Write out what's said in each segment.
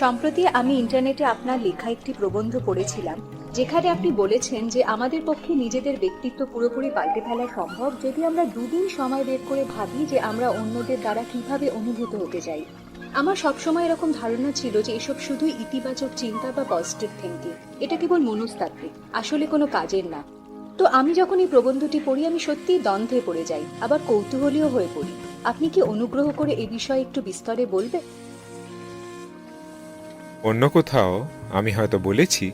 সম্প্রতি আমি ইন্টারনেটে আপনার লেখা একটি প্রবন্ধ পড়েছিলাম, যেখানে আপনি বলেছেন যে আমাদের পক্ষে নিজেদের ব্যক্তিত্ব পুরোপুরি পাল্টে ফেলা সম্ভব যদি আমরা দুদিন সময় বের করে ভাবি যে আমরা অন্যদের দ্বারা কীভাবে অনুভূত হতে চাই। আমার সবসময় এরকম ধারণা ছিল যে এসব শুধু ইতিবাচক চিন্তা বা পজিটিভ থিঙ্কিং এটা কেবল মনস্তাত্ত্বিক, আসলে কোনো কাজের না। তো আমি যখন এই প্রবন্ধটি পড়ি, আমি সত্যিই দ্বন্দ্বে পড়ে যাই, আবার কৌতূহলীও হয়ে পড়ি। আপনি কি অনুগ্রহ করে এ বিষয়ে একটু বিস্তরে বলবে অন্য কোথাও আমি হয়তো বলেছি।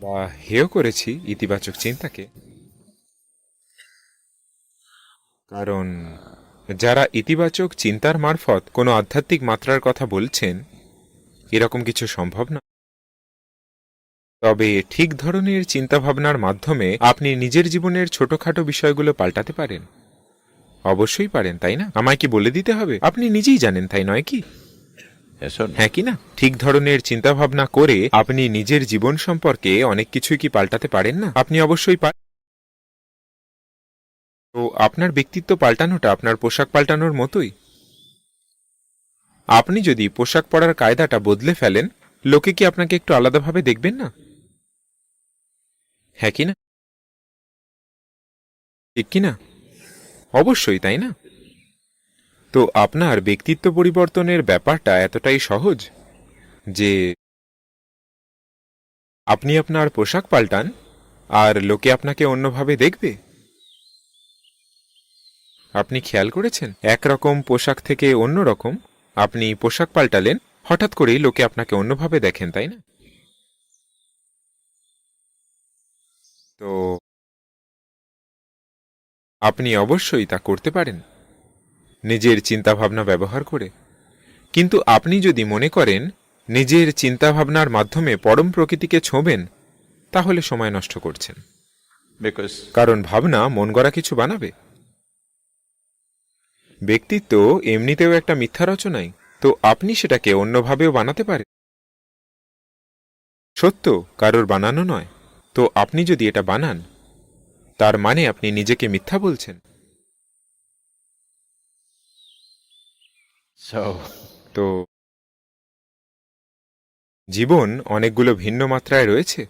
বা হেয় করেছি ইতিবাচক চিন্তাকে। কারণ যারা ইতিবাচক চিন্তার মারফত কোনো আধ্যাত্মিক মাত্রার কথা বলছেন, এরকম কিছু সম্ভব না। তবে ঠিক ধরনের চিন্তাভাবনার মাধ্যমে আপনি নিজের জীবনের ছোটখাটো বিষয়গুলো পাল্টাতে পারেন। অবশ্যই পারেন তাই না? আমায় কি বলে দিতে হবে? আপনি নিজেই জানেন তাই নয় কি? or হ্যাঁ কি না? ঠিক ধরনের চিন্তাভাবনা করে আপনি নিজের জীবন সম্পর্কে অনেক কিছুই কি পাল্টাতে পারেন না? আপনি অবশ্যই তো আপনার ব্যক্তিত্ব পাল্টানোটা আপনার পোশাক পাল্টানোর মতোই। আপনি যদি পোশাক পরার কায়দাটা বদলে ফেলেন লোকে কি আপনাকে একটু আলাদাভাবে দেখবেন না? হ্যাঁ কি না? ঠিক কি না? অবশ্যই, তাই না? তো আপনার ব্যক্তিত্ব পরিবর্তনের ব্যাপারটা এতটাই সহজ যে আপনি আপনার পোশাক পাল্টান আর লোকে আপনাকে অন্যভাবে দেখবে। আপনি খেয়াল করেছেন? একরকম পোশাক থেকে অন্য রকম আপনি পোশাক পাল্টালেন, হঠাৎ করেই লোকে আপনাকে অন্যভাবে দেখেন, তাই না? তো আপনি অবশ্যই তা করতে পারেন। নিজের চিন্তাভাবনা ব্যবহার করে। কিন্তু আপনি যদি মনে করেন নিজের চিন্তাভাবনার মাধ্যমে পরম প্রকৃতিকে ছোঁবেন তাহলে সময় নষ্ট করছেন। কারণ ভাবনা মন গড়া কিছু বানাবে। ব্যক্তিত্ব এমনিতেও একটা মিথ্যা রচনাই তো আপনি সেটাকে অন্যভাবেও বানাতে পারেন। সত্য কারোর বানানো নয় তো আপনি যদি এটা বানান তার মানে আপনি নিজেকে মিথ্যা বলছেন? তো জীবন অনেকগুলো ভিন্ন মাত্রায় রয়েছে।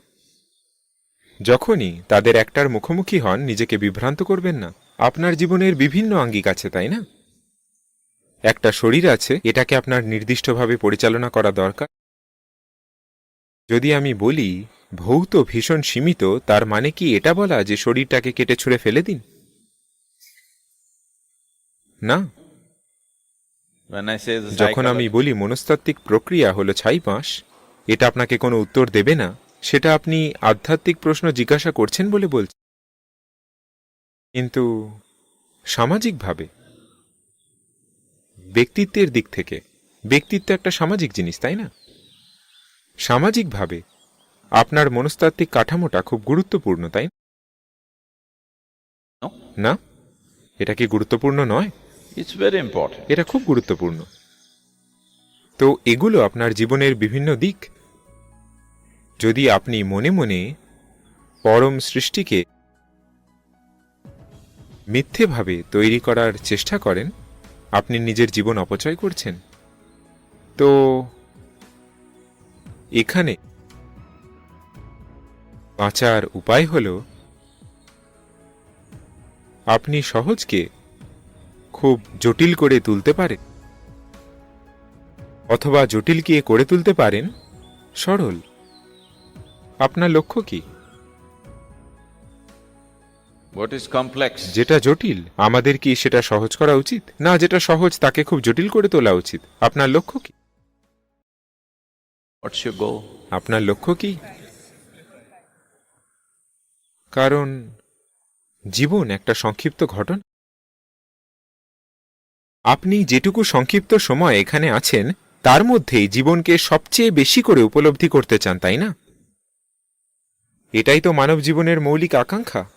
যখনই তাদের একটার মুখোমুখি হন নিজেকে বিভ্রান্ত করবেন না। আপনার জীবনের বিভিন্ন আঙ্গিক আছে তাই না? একটা শরীর আছে এটাকে আপনার নির্দিষ্টভাবে পরিচালনা করা দরকার। যদি আমি বলি ভৌত ভীষণ সীমিত তার মানে কি এটা বলা যে শরীরটাকে কেটে ছুঁড়ে ফেলে দিন? না। যখন আমি বলি মনস্তাত্ত্বিক প্রক্রিয়া হলো ছাইপাঁশ এটা আপনাকে কোনো উত্তর দেবে না সেটা আপনি আধ্যাত্মিক প্রশ্ন জিজ্ঞাসা করছেন বলে বলছেন কিন্তু সামাজিকভাবে ব্যক্তিত্বের দিক থেকে ব্যক্তিত্ব একটা সামাজিক জিনিস তাই না? সামাজিকভাবে আপনার মনস্তাত্ত্বিক কাঠামোটা খুব গুরুত্বপূর্ণ তাই না? এটা কি গুরুত্বপূর্ণ নয়? It's very important. এটা খুব গুরুত্বপূর্ণ। তো এগুলো আপনার জীবনের বিভিন্ন দিক। যদি আপনি মনে মনে পরম সৃষ্টিকে মিথ্যেভাবে তৈরি করার চেষ্টা করেন আপনি নিজের জীবন অপচয় করছেন। তো এখানে বাঁচার উপায় হল আপনি সহজকে খুব জটিল করে তুলতে পারেন। অথবা জটিলকে করে তুলতে পারেন সরল। আপনার লক্ষ্য কি? Is complex? যেটা জটিল আমাদের কি সেটা সহজ করা উচিত? না যেটা সহজ তাকে খুব জটিল করে তোলা উচিত। আপনার লক্ষ্য কি? আপনার লক্ষ্য কি? কারণ জীবন একটা সংক্ষিপ্ত ঘটনা। আপনি যেটুকু সংক্ষিপ্ত সময় এখানে আছেন তার মধ্যেই জীবনকে সবচেয়ে বেশি করে উপলব্ধি করতে চান তাই না? এটাই তো মানব জীবনের মৌলিক আকাঙ্ক্ষা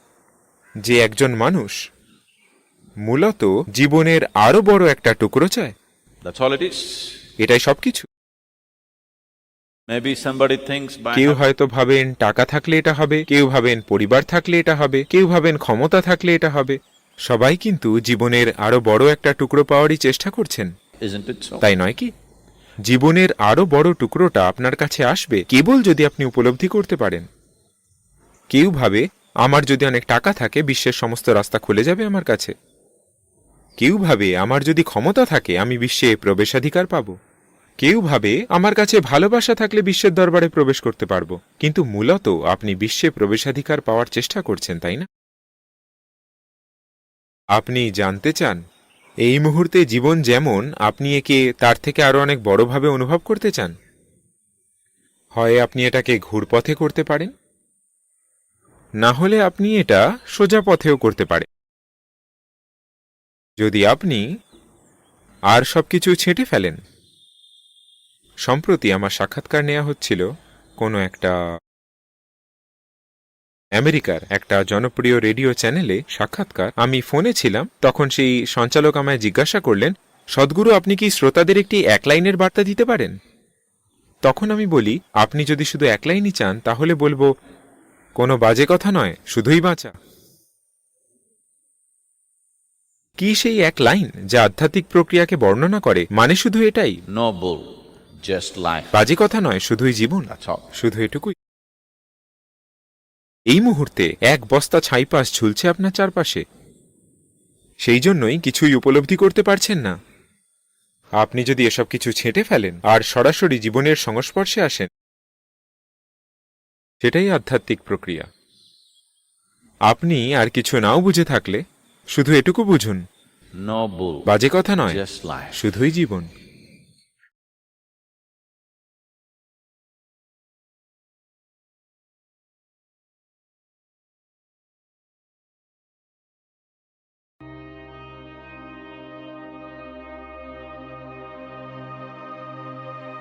যে একজন মানুষ মূলত জীবনের আরও বড় একটা টুকরো চায়. এটাই সবকিছু। কেউ হয়তো ভাবেন টাকা থাকলে এটা হবে কেউ ভাবেন পরিবার থাকলে এটা হবে কেউ ভাবেন ক্ষমতা থাকলে এটা হবে। সবাই কিন্তু জীবনের আরও বড় একটা টুকরো পাওয়ারই চেষ্টা করছেন? তাই নয় কি? জীবনের আরও বড় টুকরোটা আপনার কাছে আসবে কেবল যদি আপনি উপলব্ধি করতে পারেন। কেউ ভাবে আমার যদি অনেক টাকা থাকে বিশ্বের সমস্ত রাস্তা খুলে যাবে আমার কাছে। কেউ ভাবে আমার যদি ক্ষমতা থাকে আমি বিশ্বে প্রবেশাধিকার পাব। কেউ ভাবে, আমার কাছে ভালোবাসা থাকলে বিশ্বের দরবারে প্রবেশ করতে পারব। কিন্তু মূলত আপনি বিশ্বে প্রবেশাধিকার পাওয়ার চেষ্টা করছেন, তাই না? আপনি জানতে চান, এই মুহূর্তে জীবন যেমন, আপনি একে তার থেকে আরও অনেক বড়ভাবে অনুভব করতে চান? হয় আপনি এটাকে ঘুরপথে করতে পারেন? না হলে আপনি এটা সোজা পথেও করতে পারেন। যদি আপনি আর সব কিছু ছেঁটে ফেলেন সম্প্রতি আমার সাক্ষাৎকার নেওয়া হচ্ছিল কোনো একটা আমেরিকার একটা জনপ্রিয় রেডিও চ্যানেলে সাক্ষাৎকার। আমি ফোনে ছিলাম, তখন সেই সঞ্চালক আমায় জিজ্ঞাসা করলেন, সদ্গুরু, আপনি কি শ্রোতাদের একটি এক লাইনের বার্তা দিতে পারেন? তখন আমি বলি, আপনি যদি শুধু এক লাইনই চান, তাহলে বলব, কোনো বাজে কথা নয়, শুধুই বাঁচা। কি সেই এক লাইন যা আধ্যাত্মিক প্রক্রিয়াকে বর্ণনা করে? মানে শুধু এটাই? Life. বাজে কথা নয় শুধুই জীবন। শুধু এটুকুই। এই মুহূর্তে এক বস্তা ছাইপাস ঝুলছে আপনার চারপাশে। সেই জন্যই কিছুই উপলব্ধি করতে পারছেন না। আপনি যদি এসব কিছু ছেঁটে ফেলেন আর সরাসরি জীবনের সংস্পর্শে আসেন সেটাই আধ্যাত্মিক প্রক্রিয়া। আপনি আর কিছু নাও বুঝে থাকলে শুধু এটুকু বুঝুন। বাজে কথা নয়. শুধুই জীবন।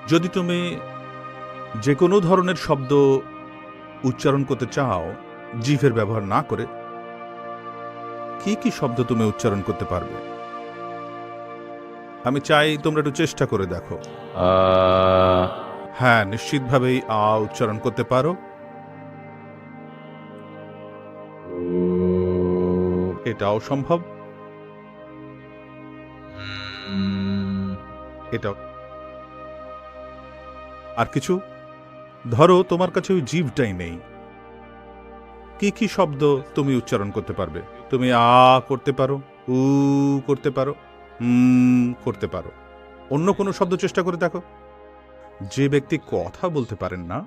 যদি তুমি যে কোনো ধরনের শব্দ উচ্চারণ করতে চাও জিভের ব্যবহার না করে কি কি শব্দ তুমি উচ্চারণ করতে পারবে? আমি চাই তোমরা একটু চেষ্টা করে দেখো। হ্যাঁ নিশ্চিতভাবেই আ উচ্চারণ করতে পারো। এটাও সম্ভব। এটাও আর কিছু? ধরো, তোমার কাছে ওই জীবটাই নেই। কি কি শব্দ তুমি উচ্চারণ করতে পারবে? তুমি আ, করতে পারো, উ, করতে পারো করতে পারো। অন্য কোনো শব্দ চেষ্টা করে দেখো। যে ব্যক্তি কথা বলতে পারেন না,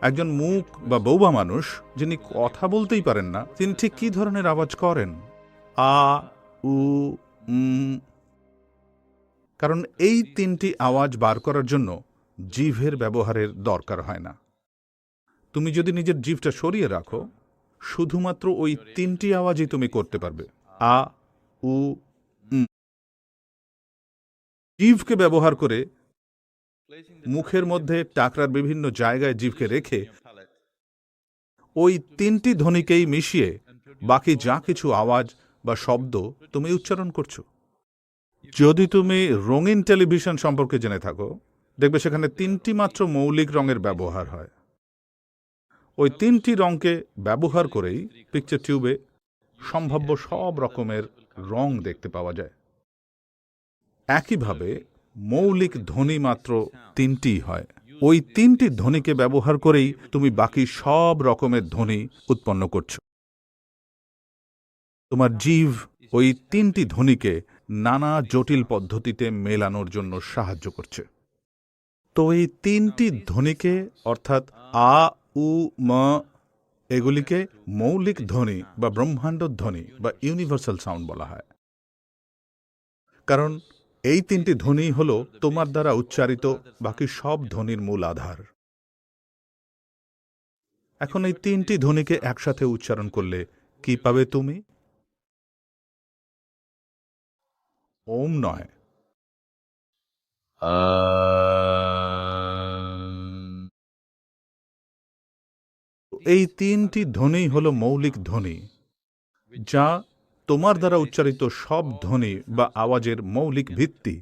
একজন মুখ বা বৌবা মানুষ যিনি কথা বলতেই পারেন না, তিনি ঠিক কি ধরনের আওয়াজ করেন? আ, উ কারণ এই তিনটি আওয়াজ বার করার জন্য জিভের ব্যবহারের দরকার হয় না। তুমি যদি নিজের জিভটা সরিয়ে রাখো, শুধুমাত্র ওই তিনটি আওয়াজই তুমি করতে পারবে। আ, উ। জিভকে ব্যবহার করে মুখের মধ্যে টাকরার বিভিন্ন জায়গায় জিভকে রেখে ওই তিনটি ধ্বনিকেই মিশিয়ে বাকি যা কিছু আওয়াজ বা শব্দ তুমি উচ্চারণ করছ। যদি তুমি রঙিন টেলিভিশন সম্পর্কে জেনে থাকো দেখবে সেখানে তিনটি মাত্র মৌলিক রঙের ব্যবহার হয়। ওই তিনটি রঙকে ব্যবহার করেই পিকচার টিউবে সম্ভাব্য সব রকমের রং দেখতে পাওয়া যায়। একইভাবে মৌলিক ধ্বনি মাত্র তিনটি হয়। ওই তিনটি ধ্বনিকে ব্যবহার করেই তুমি বাকি সব রকমের ধ্বনি উৎপন্ন করছ। তোমার জীব ওই তিনটি ধ্বনিকে নানা জটিল পদ্ধতিতে মেলানোর জন্য সাহায্য করছে। তো এই তিনটি ধ্বনিকে অর্থাৎ আ উ ম এগুলিকে মৌলিক ধ্বনি বা ব্রহ্মাণ্ড ধ্বনি বা ইউনিভার্সাল সাউন্ড বলা হয়। কারণ এই তিনটি ধ্বনি হল তোমার দ্বারা উচ্চারিত বাকি সব ধ্বনির মূল আধার। এখন এই তিনটি ধ্বনিকে একসাথে উচ্চারণ করলে কি পাবে তুমি? ওম নয়। um, এই তিনটি ধ্বনি হল মৌলিক ধ্বনি, যা তোমার দ্বারা উচ্চারিত সব ধ্বনি বা আওয়াজের মৌলিক ভিত্তি।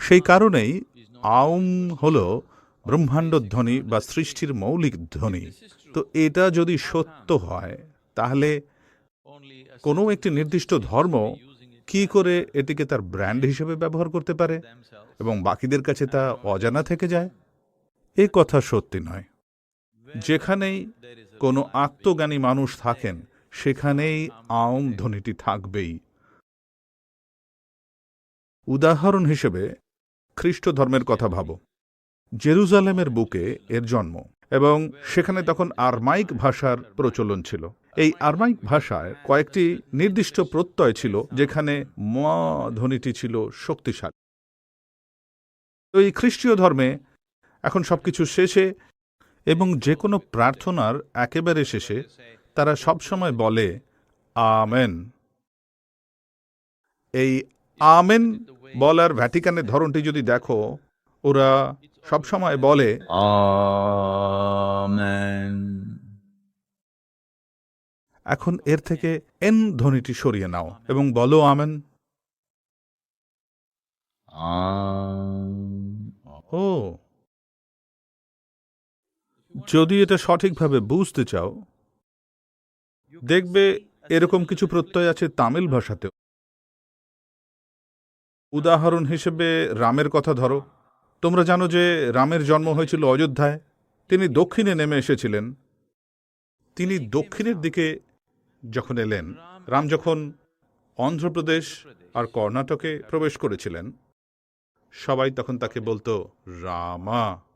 সেই কারণেই আউম হল ব্রহ্মাণ্ড ধ্বনি বা সৃষ্টির মৌলিক ধ্বনি। তো এটা যদি সত্য হয়, তাহলে কোনো একটি নির্দিষ্ট ধর্ম কি করে এটিকে তার ব্র্যান্ড হিসেবে ব্যবহার করতে পারে এবং বাকিদের কাছে তা অজানা থেকে যায়? এ কথা সত্যি নয়। যেখানেই কোনো আত্মজ্ঞানী মানুষ থাকেন, সেখানেই আওম ধ্বনিটি থাকবেই। উদাহরণ হিসেবে খ্রিস্ট ধর্মের কথা ভাবো। জেরুজালেমের বুকে এর জন্ম, এবং সেখানে তখন আরমাইক ভাষার প্রচলন ছিল। এই আরমাইক ভাষায় কয়েকটি নির্দিষ্ট প্রত্যয় ছিল, যেখানে ম ধ্বনিটি ছিল শক্তিশালী। তো এই খ্রিস্টীয় ধর্মে এখন সবকিছু শেষে এবং যে কোনো প্রার্থনার একেবারে শেষে তারা সবসময় বলে আমেন এই আমেন বলার ভ্যাটিকানের ধরনটি যদি দেখো ওরা সবসময় বলে এখন এর থেকে এন ধ্বনিটি সরিয়ে নাও এবং বলো আমেন. ও যদি এটা সঠিকভাবে বুঝতে চাও, দেখবে এরকম কিছু প্রত্যয় আছে তামিল ভাষাতেও। উদাহরণ হিসেবে রামের কথা ধরো। তোমরা জানো যে রামের জন্ম হয়েছিল অযোধ্যায়। তিনি দক্ষিণে নেমে এসেছিলেন। তিনি দক্ষিণের দিকে যখন এলেন, রাম যখন অন্ধ্রপ্রদেশ আর কর্ণাটকে প্রবেশ করেছিলেন, সবাই তখন তাকে বলতো, রামা।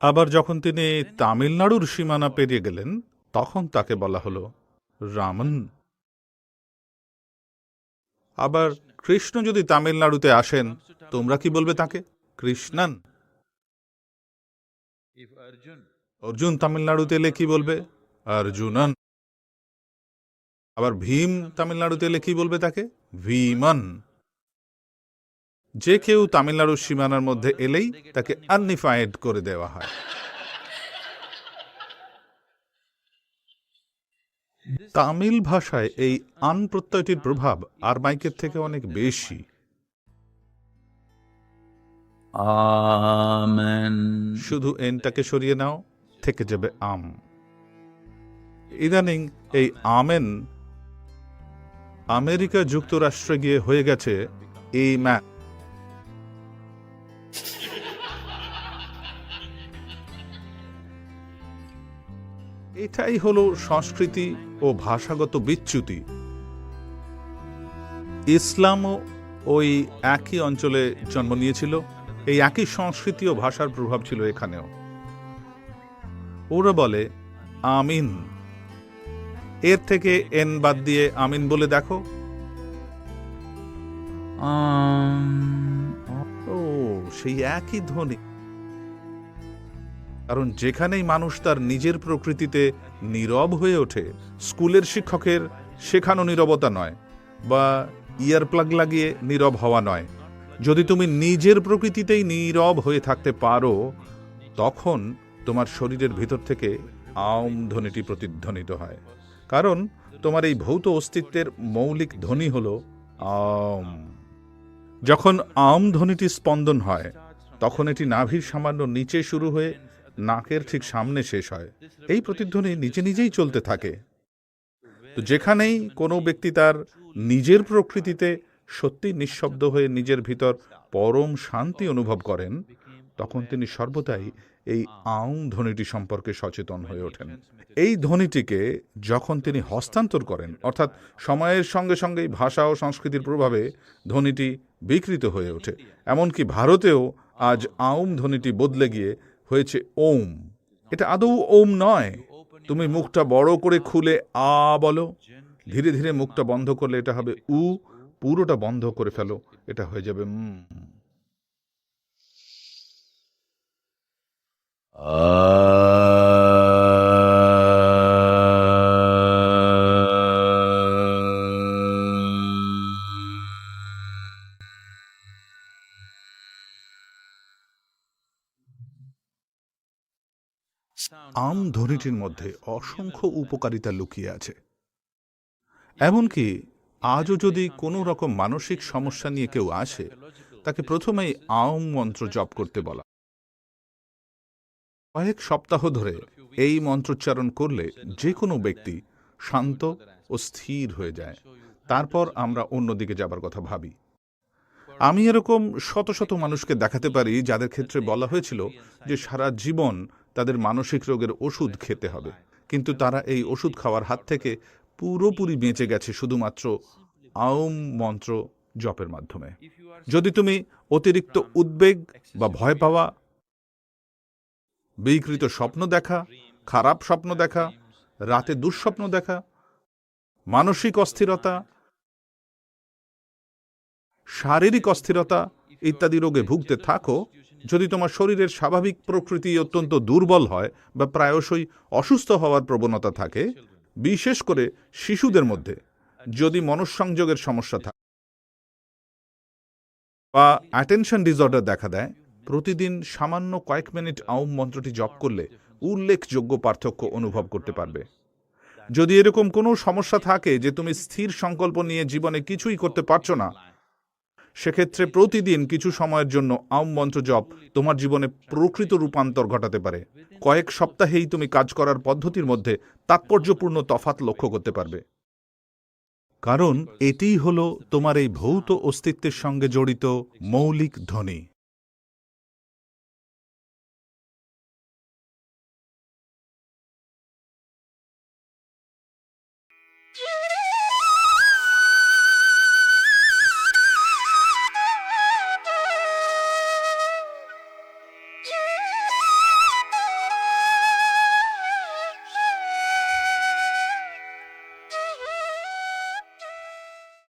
আবার যখন তিনি তামিলনাড়ুর সীমানা পেরিয়ে গেলেন, তখন তাকে বলা হলো রামন। আবার কৃষ্ণ যদি তামিলনাড়ুতে আসেন, তোমরা কি বলবে তাকে? কৃষ্ণন। অর্জুন তামিলনাড়ুতে এলে কি বলবে? অর্জুনন। আবার ভীম তামিলনাড়ুতে এলে কি বলবে তাকে? ভীমন। যে কেউ তামিলনাড়ুর সীমানার মধ্যে এলেই তাকে আননিফাইড করে দেওয়া হয়। তামিল ভাষায় এই আন প্রত্যয়টির প্রভাব আর মাইকের থেকে অনেক বেশি. শুধু এনটাকে সরিয়ে নাও থেকে যাবে আম। ইদানিং এই আমেন আমেরিকা যুক্তরাষ্ট্রে গিয়ে হয়ে গেছে এই ম্যান এটাই হলো সংস্কৃতি ও ভাষাগত বিচ্যুতি। ইসলামও ওই একই অঞ্চলে জন্ম নিয়েছিল, এই একই সংস্কৃতি ও ভাষার প্রভাব ছিল এখানেও। ওরা বলে, আমিন। এর থেকে এন বাদ দিয়ে আমিন বলে দেখো। ও, সেই একই ধ্বনি। কারণ যেখানেই মানুষ তার নিজের প্রকৃতিতে নীরব হয়ে ওঠে, স্কুলের শিক্ষকের শেখানো নীরবতা নয় বা ইয়ার প্লাগ লাগিয়ে নীরব হওয়া নয়। যদি তুমি নিজের প্রকৃতিতেই নীরব হয়ে থাকতে পারো, তখন তোমার শরীরের ভিতর থেকে আম ধ্বনিটি প্রতিধ্বনিত হয়। কারণ তোমার এই ভৌত অস্তিত্বের মৌলিক ধ্বনি হল আম। যখন আম ধ্বনিটি স্পন্দন হয়, তখন এটি নাভির সামান্য নিচে শুরু হয়ে নাকের ঠিক সামনে শেষ হয়। এই প্রতিধ্বনি নিজে নিজেই চলতে থাকে। তো যেখানেই কোনো ব্যক্তি তার নিজের প্রকৃতিতে সত্যি নিঃশব্দ হয়ে নিজের ভিতর পরম শান্তি অনুভব করেন, তখন তিনি সর্বদাই এই আউং ধ্বনিটি সম্পর্কে সচেতন হয়ে ওঠেন। এই ধ্বনিটিকে যখন তিনি হস্তান্তর করেন, অর্থাৎ সময়ের সঙ্গে সঙ্গেই ভাষা ও সংস্কৃতির প্রভাবে ধ্বনিটি বিকৃত হয়ে ওঠে। এমনকি ভারতেও আজ আউম ধ্বনিটি বদলে গিয়ে হয়েছে ওম। এটা আদৌ ওম নয়। তুমি মুখটা বড় করে খুলে আ বলো। ধীরে ধীরে মুখটা বন্ধ করলে এটা হবে উ। পুরোটা বন্ধ করে ফেলো। এটা হয়ে যাবে উম। আম ধ্বনিটির মধ্যে অসংখ্য উপকারিতা লুকিয়ে আছে। এমনকি আজও যদি কোনো রকম মানসিক সমস্যা নিয়ে কেউ আসে, তাকে প্রথমেই আম মন্ত্র জপ করতে বলা। কয়েক সপ্তাহ ধরে এই মন্ত্রোচ্চারণ করলে যে কোনো ব্যক্তি শান্ত ও স্থির হয়ে যায়। তারপর আমরা অন্যদিকে যাবার কথা ভাবি। আমি এরকম শত শত মানুষকে দেখাতে পারি যাদের ক্ষেত্রে বলা হয়েছিল যে সারা জীবন তাদের মানসিক রোগের ওষুধ খেতে হবে। কিন্তু তারা এই ওষুধ খাওয়ার হাত থেকে পুরোপুরি বেঁচে গেছে শুধুমাত্র আউম মন্ত্র জপের মাধ্যমে। যদি তুমি অতিরিক্ত উদ্বেগ বা ভয় পাওয়া, বিকৃত স্বপ্ন দেখা, খারাপ স্বপ্ন দেখা, রাতে দুঃস্বপ্ন দেখা, মানসিক অস্থিরতা, শারীরিক অস্থিরতা ইত্যাদি রোগে ভুগতে থাকো যদি তোমার শরীরের স্বাভাবিক প্রকৃতি অত্যন্ত দুর্বল হয় বা প্রায়শই অসুস্থ হওয়ার প্রবণতা থাকে, বিশেষ করে শিশুদের মধ্যে, যদি মনঃসংযোগের সমস্যা থাকে বা অ্যাটেনশন ডিসঅর্ডার দেখা দেয়, প্রতিদিন সামান্য কয়েক মিনিট আউম মন্ত্রটি জপ করলে উল্লেখযোগ্য পার্থক্য অনুভব করতে পারবে। যদি এরকম কোনো সমস্যা থাকে যে তুমি স্থির সংকল্প নিয়ে জীবনে কিছুই করতে পারছ না সেক্ষেত্রে প্রতিদিন কিছু সময়ের জন্য আম মন্ত্র জপ তোমার জীবনে প্রকৃত রূপান্তর ঘটাতে পারে। কয়েক সপ্তাহেই তুমি কাজ করার পদ্ধতির মধ্যে তাৎপর্যপূর্ণ তফাত লক্ষ্য করতে পারবে। কারণ এটিই হল তোমার এই ভৌত অস্তিত্বের সঙ্গে জড়িত মৌলিক ধ্বনি।